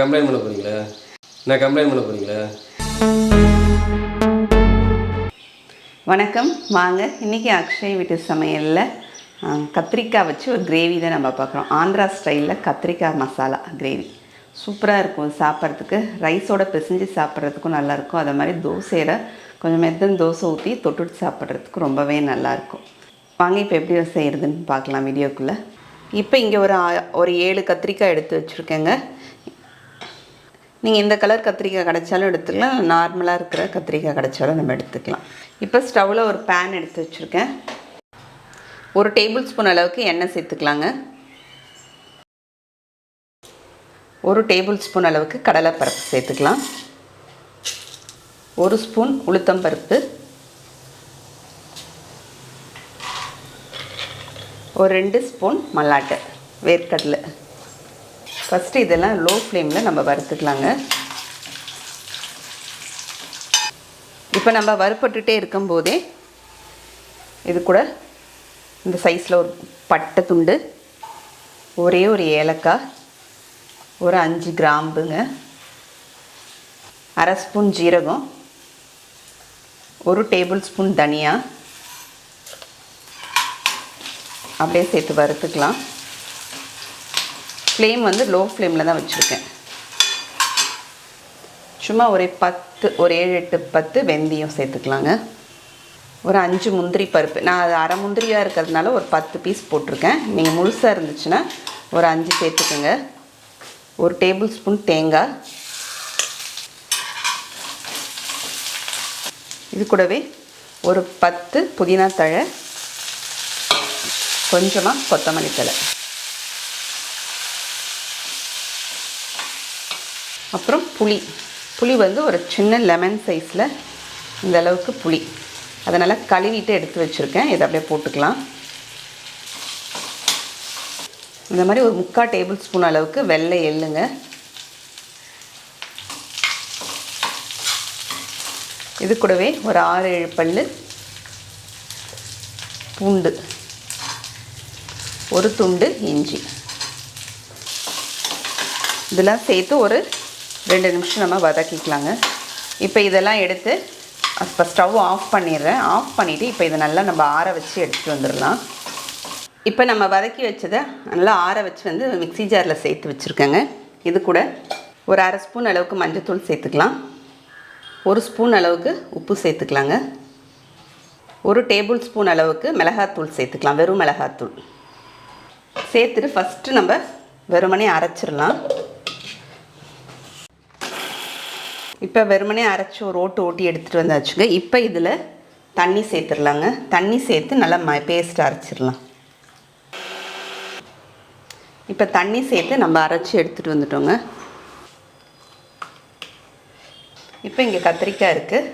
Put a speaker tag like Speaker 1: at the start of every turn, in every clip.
Speaker 1: Complaint பண்ண போறீங்களா? நான் கம்ப்ளைண்ட் பண்ண போறீங்களா?
Speaker 2: வணக்கம். வாங்க. இன்றைக்கி அக்ஷய் வீட்டு சமையலில் கத்திரிக்காய் வச்சு ஒரு கிரேவி தான் நம்ம பார்க்குறோம். ஆந்திரா ஸ்டைலில் கத்திரிக்காய் மசாலா கிரேவி சூப்பராக இருக்கும் சாப்பிட்றதுக்கு. ரைஸோட பிசைஞ்சு சாப்பிட்றதுக்கும் நல்லாயிருக்கும் அதே மாதிரி தோசையில் கொஞ்சம் மெத்தன் தோசை ஊற்றி தொட்டுட்டு சாப்பிட்றதுக்கு ரொம்பவே நல்லாயிருக்கும் வாங்க இப்போ எப்படி செய்கிறதுன்னு பார்க்கலாம் வீடியோக்குள்ளே. இப்போ இங்கே ஒரு ஒரு ஏழு கத்திரிக்காய் எடுத்து வச்சுருக்கேங்க. நீங்கள் இந்த கலர் கத்திரிக்காய் கிடைச்சாலும் எடுத்துக்கலாம். நார்மலாக இருக்கிற கத்திரிக்காய் கிடைச்சாலும் நம்ம எடுத்துக்கலாம். இப்போ ஸ்டவ்வில் ஒரு பேன் எடுத்து வச்சுருக்கேன். ஒரு டேபிள் ஸ்பூன் அளவுக்கு எண்ணெய் சேர்த்துக்கலாங்க. ஒரு டேபிள் ஸ்பூன் அளவுக்கு கடலைப்பருப்பு சேர்த்துக்கலாம். ஒரு ஸ்பூன் உளுத்தம்பருப்பு ஒரு ரெண்டு ஸ்பூன் மல்லாட்டை வேர்க்கடலை. ஃபஸ்ட்டு இதெல்லாம் லோ ஃப்ளேமில் நம்ம வறுத்துக்கலாங்க. இப்போ நம்ம வறுப்பட்டுட்டே இருக்கும்போதே இது கூட இந்த சைஸில் ஒரு பட்டை துண்டு ஒரே ஒரு ஏலக்காய் ஒரு அஞ்சு கிராம்புங்க அரை ஸ்பூன் ஜீரகம் ஒரு டேபிள் ஸ்பூன் தனியா. அப்படியே சேர்த்து வறுத்துக்கலாம். ஃப்ளேம் வந்து லோ ஃப்ளேமில் தான் வச்சுருக்கேன். சும்மா ஒரு பத்து ஒரு ஏழு எட்டு பத்து வெந்தயம் சேர்த்துக்கலாங்க. ஒரு அஞ்சு முந்திரி பருப்பு. நான் அது அரை முந்திரியாக இருக்கிறதுனால ஒரு பத்து பீஸ் போட்டிருக்கேன். நீங்கள் முழுசாக இருந்துச்சுன்னா ஒரு அஞ்சு சேர்த்துக்கோங்க. ஒரு டேபிள் ஸ்பூன் தேங்காய். இது கூடவே ஒரு பத்து புதினா தழை. கொஞ்சமாக கொத்தமல்லி தழை. அப்புறம் புளி. புளி வந்து ஒரு சின்ன லெமன் சைஸில் இந்த அளவுக்கு புளி. அதனால் கழுவிட்டு எடுத்து வச்சுருக்கேன். இதை அப்படியே போட்டுக்கலாம். இந்த மாதிரி ஒரு முக்கால் டேபிள் ஸ்பூன் அளவுக்கு வெள்ளை எள்ளுங்க. இது கூடவே ஒரு ஆறு ஏழு பல் பூண்டு. ஒரு துண்டு இஞ்சி. இதெல்லாம் சேர்த்து ஒரு ரெண்டு நிமிஷம் நம்ம வதக்கிக்கலாங்க. இப்போ இதெல்லாம் எடுத்து இப்போ ஸ்டவ் ஆஃப் பண்ணிடுறேன். ஆஃப் பண்ணிவிட்டு இப்போ இதை நல்லா நம்ம ஆற வச்சு எடுத்துகிட்டு வந்துடலாம். இப்போ நம்ம வதக்கி வச்சதை நல்லா ஆற வச்சு வந்து மிக்ஸி ஜாரில் சேர்த்து வச்சுருக்கேங்க. இது கூட ஒரு அரை ஸ்பூன் அளவுக்கு மஞ்சத்தூள் சேர்த்துக்கலாம். ஒரு ஸ்பூன் அளவுக்கு உப்பு சேர்த்துக்கலாங்க. ஒரு டேபிள் ஸ்பூன் அளவுக்கு மிளகாத்தூள் சேர்த்துக்கலாம். வெறும் மிளகாத்தூள். சேர்த்துட்டு ஃபஸ்ட்டு நம்ம வெறுமனே அரைச்சிடலாம். இப்போ வெறுமனே அரைச்சி ஒரு ஓட்டு ஓட்டி எடுத்துகிட்டு வந்தாச்சுங்க. இப்போ இதில் தண்ணி சேர்த்துடலாங்க. தண்ணி சேர்த்து நல்லா ம பேஸ்ட் அரைச்சிடலாம். இப்போ தண்ணி சேர்த்து நம்ம அரைச்சி எடுத்துகிட்டு வந்துட்டோங்க. இப்போ இங்கே கத்திரிக்காய் இருக்குது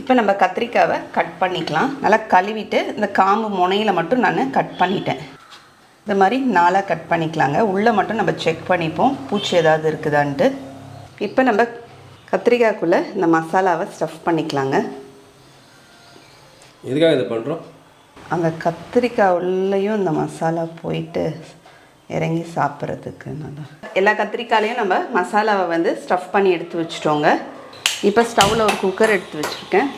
Speaker 2: இப்போ நம்ம கத்திரிக்காவை கட் பண்ணிக்கலாம். நல்லா கழுவிட்டு இந்த காம்பு முனையில் மட்டும் நான் கட் பண்ணிட்டேன். இந்த மாதிரி நாளாக கட் பண்ணிக்கலாங்க. உள்ளே மட்டும் நம்ம செக் பண்ணிப்போம். பூச்சி ஏதாவது இருக்குதான்ட்டு. இப்போ நம்ம கத்திரிக்காய்க்குள்ளே இந்த மசாலாவை ஸ்டஃப் பண்ணிக்கலாங்க.
Speaker 1: எதுக்காக இதை பண்ணுறோம்
Speaker 2: அந்த கத்திரிக்காய் உள்ளேயும் இந்த மசாலா போயிட்டு இறங்கி சாப்பிட்றதுக்கு நல்லா. எல்லா கத்திரிக்காயிலையும் நம்ம மசாலாவை வந்து ஸ்டஃப் பண்ணி எடுத்து வச்சுட்டோங்க. இப்போ ஸ்டவ்வில் ஒரு குக்கர் எடுத்து வச்சுருக்கேன்.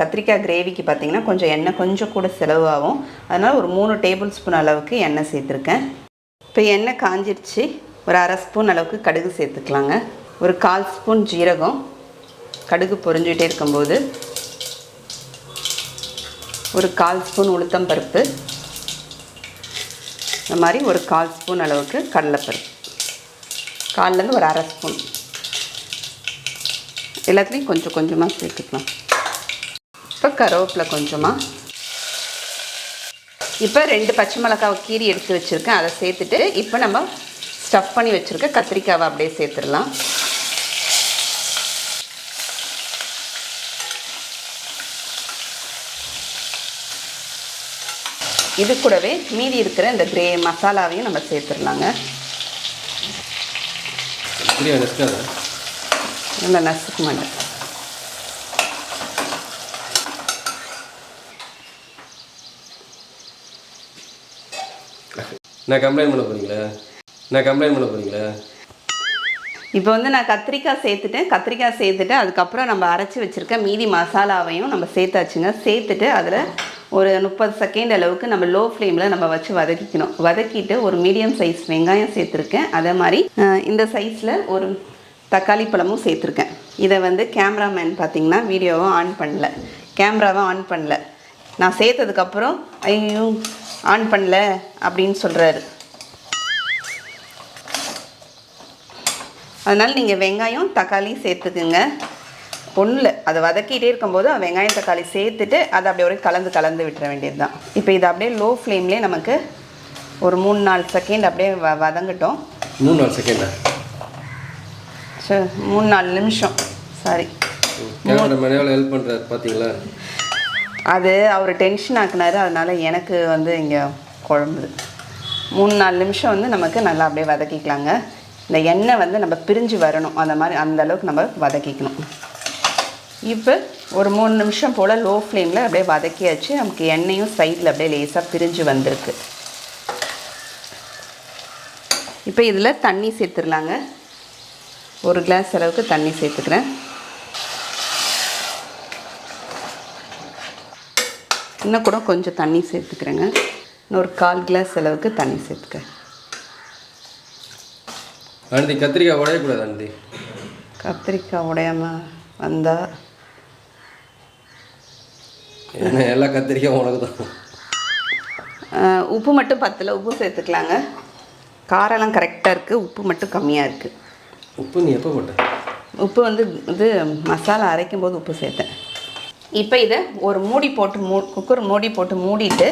Speaker 2: கத்திரிக்காய் கிரேவிக்கு பார்த்தீங்கன்னா கொஞ்சம் எண்ணெய் கொஞ்சம் கூட செலவாகும். அதனால் ஒரு மூணு டேபிள் ஸ்பூன் அளவுக்கு எண்ணெய் சேர்த்துருக்கேன். இப்போ எண்ணெய் காஞ்சிருச்சு. ஒரு அரை ஸ்பூன் அளவுக்கு கடுகு சேர்த்துக்கலாங்க. ஒரு கால் ஸ்பூன் ஜீரகம். கடுகு பொரிஞ்சிட்டே இருக்கும்போது ஒரு கால் ஸ்பூன் உளுத்தம் பருப்பு. இந்த மாதிரி ஒரு கால் ஸ்பூன் அளவுக்கு கடலைப்பருப்பு. கால்லேருந்து ஒரு அரை ஸ்பூன். எல்லாத்துலேயும் கொஞ்சம் கொஞ்சமாக சேர்த்துக்கலாம். இப்போ கருவேப்பிலை கொஞ்சமாக இப்போ ரெண்டு பச்சை மிளகாவை கீரி எடுத்து வச்சுருக்கேன். அதை சேர்த்துட்டு இப்போ நம்ம ஸ்டஃப் பண்ணி வச்சுருக்க கத்திரிக்காவை அப்படியே சேர்த்துடலாம். இது கூடவே மீதி இருக்கிற இந்த கிரே மசாலாவையும் நம்ம சேர்த்துடலாங்க. நல்லா நசுக்க மாட்டேன்
Speaker 1: நான் கம்ப்ளைண்ட் பண்ண போறீங்களா? நான் கம்ப்ளைண்ட் பண்ண போறீங்களா?
Speaker 2: இப்போ வந்து நான் கத்திரிக்காய் சேர்த்துட்டேன். கத்திரிக்காய் சேர்த்துட்டு அதுக்கப்புறம் நம்ம அரைச்சி வச்சுருக்க மீதி மசாலாவையும் நம்ம சேர்த்தாச்சுங்க. சேர்த்துட்டு அதில் ஒரு முப்பது செகண்ட் அளவுக்கு நம்ம லோ ஃப்ளேமில் நம்ம வச்சு வதக்கிக்கணும். வதக்கிட்டு ஒரு மீடியம் சைஸ் வெங்காயம் சேர்த்துருக்கேன். அதே மாதிரி இந்த சைஸில் ஒரு தக்காளி பழமும் சேர்த்துருக்கேன். இதை வந்து கேமராமேன் பார்த்தீங்கன்னா வீடியோவை ஆன் பண்ணல. கேமராவை ஆன் பண்ணல. நான் சேர்த்ததுக்கப்புறம் ஐயோ ஆன் பண்ணல அப்படின்னு சொல்கிறாரு அதனால் நீங்கள் வெங்காயம் தக்காளி சேர்த்துக்குங்க. ஒன்றும் இல்லை அதை வதக்கிட்டே இருக்கும்போது வெங்காயம் தக்காளி சேர்த்துட்டு அதை அப்படியே ஒரு கலந்து கலந்து விட்டுற வேண்டியது தான் இப்போ இது அப்படியே லோ ஃப்ளேம்லேயே நமக்கு ஒரு மூணு நாலு செகண்ட் அப்படியே வ வதங்கட்டும்.
Speaker 1: மூணு நாலு செகண்டா
Speaker 2: சரி மூணு நாலு நிமிஷம். சாரி
Speaker 1: ஹெல்ப் பண்ணுறாரு பார்த்தீங்களா
Speaker 2: அது அவர் டென்ஷன் ஆக்குனாரு அதனால எனக்கு வந்து இங்கே குழம்புது. மூணு நாலு நிமிஷம் வந்து நமக்கு நல்லா அப்படியே வதக்கிக்கலாங்க. இந்த எண்ணெய் வந்து நம்ம பிரிஞ்சு வரணும். அந்த மாதிரி அந்த அளவுக்கு நம்ம வதக்கிக்கணும். இப்போ ஒரு மூணு நிமிஷம் போல் லோ ஃப்ளேமில் அப்படியே வதக்கியாச்சு. நமக்கு எண்ணெயும் சைடில் அப்படியே லேசாக பிரிஞ்சு வந்திருக்கு. இப்போ இதில் தண்ணி சேர்த்துடலாங்க. ஒரு கிளாஸ் அளவுக்கு தண்ணி சேர்த்துக்கிறேன். இன்னும் கூட கொஞ்சம் தண்ணி சேர்த்துக்கிறேங்க. இன்னும் ஒரு கால் கிளாஸ் அளவுக்கு தண்ணி சேர்த்துக்கிறேன்.
Speaker 1: ஆனந்தி கத்திரிக்காய் உடையக்கூடாது ஆனந்தி
Speaker 2: கத்திரிக்காய் உடையாம வந்தால்
Speaker 1: ஏன்னா எல்லா கத்திரிக்காயும் உனக்கு தான்
Speaker 2: உப்பு மட்டும் பத்தில் உப்பு சேர்த்துக்கலாங்க. காரெல்லாம் கரெக்டாக இருக்குது உப்பு மட்டும் கம்மியாக இருக்குது
Speaker 1: உப்பு நீ எப்போ போட்ட?
Speaker 2: உப்பு வந்து இது மசாலா அரைக்கும் போது உப்பு சேர்த்தேன். இப்போ இதை ஒரு மூடி போட்டு மூ குக்கர் மூடி போட்டு மூடிட்டு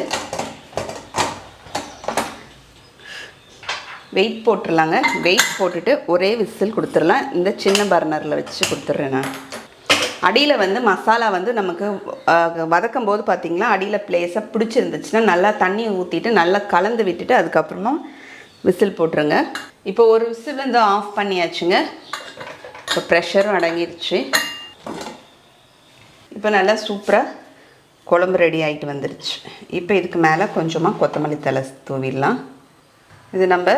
Speaker 2: வெயிட் போட்டுடலாங்க வெயிட் போட்டுட்டு ஒரே விசில் கொடுத்துடலாம். இந்த சின்ன பர்னரில் வச்சு கொடுத்துட்றேன் நான். அடியில் வந்து மசாலா வந்து நமக்கு வதக்கும் போது பார்த்திங்கன்னா அடியில் ப்ளேஸாக பிடிச்சிருந்துச்சுன்னா நல்லா தண்ணி ஊற்றிட்டு நல்லா கலந்து விட்டுட்டு அதுக்கப்புறமா விசில் போட்டுருங்க. இப்போ ஒரு விசில் வந்து ஆஃப் பண்ணியாச்சுங்க. இப்போ ப்ரெஷரும் அடங்கிருச்சு. இப்போ நல்லா சூப்பராக குழம்பு ரெடி ஆகிட்டு வந்துருச்சு. இப்போ இதுக்கு மேலே கொஞ்சமாக கொத்தமல்லி தலை தூவிடலாம். இது நம்ம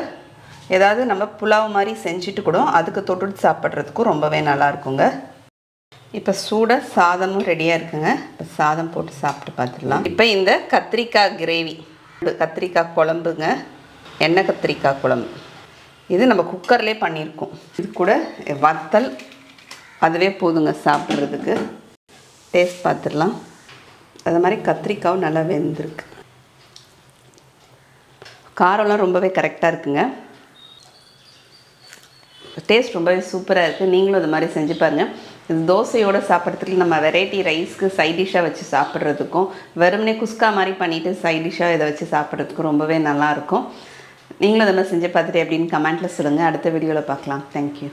Speaker 2: ஏதாவது நம்ம புலாவ் மாதிரி செஞ்சுட்டு கூட அதுக்கு தொட்டுட்டு சாப்பிட்றதுக்கும் ரொம்பவே நல்லா இருக்குங்க. இப்போ சூட சாதமும் ரெடியாக இருக்குங்க. இப்போ சாதம் போட்டு சாப்பிட்டு பார்த்துடலாம் இப்போ இந்த கத்திரிக்காய் கிரேவி கத்திரிக்காய் குழம்புங்க. எண்ணெய் கத்திரிக்காய் குழம்பு. இது நம்ம குக்கர்லேயே பண்ணியிருக்கோம் இது கூட வத்தல். அதுவே போதுங்க சாப்பிட்றதுக்கு. டேஸ்ட் பார்த்துடலாம் அது மாதிரி கத்திரிக்காவும் நல்லா வெந்திருக்கு. காரம்லாம் ரொம்பவே கரெக்டாக இருக்குங்க. டேஸ்ட் ரொம்பவே சூப்பராக இருக்குது நீங்களும் அது மாதிரி செஞ்சு பாருங்கள் இது தோசையோடு சாப்பிட்றதுக்கு நம்ம வெரைட்டி ரைஸ்க்கு சைட் டிஷ்ஷாக வச்சு சாப்பிட்றதுக்கும் வெறுமனே குஸ்கா மாதிரி பண்ணிவிட்டு சைட் டிஷ்ஷாக இதை வச்சு சாப்பிட்றதுக்கும் ரொம்பவே நல்லாயிருக்கும் நீங்களும் இதை மாதிரி செஞ்சு பார்த்துட்டு எப்படின்னு கமெண்ட்டில் சொல்லுங்கள் அடுத்த வீடியோவில் பார்க்கலாம். தேங்க்யூ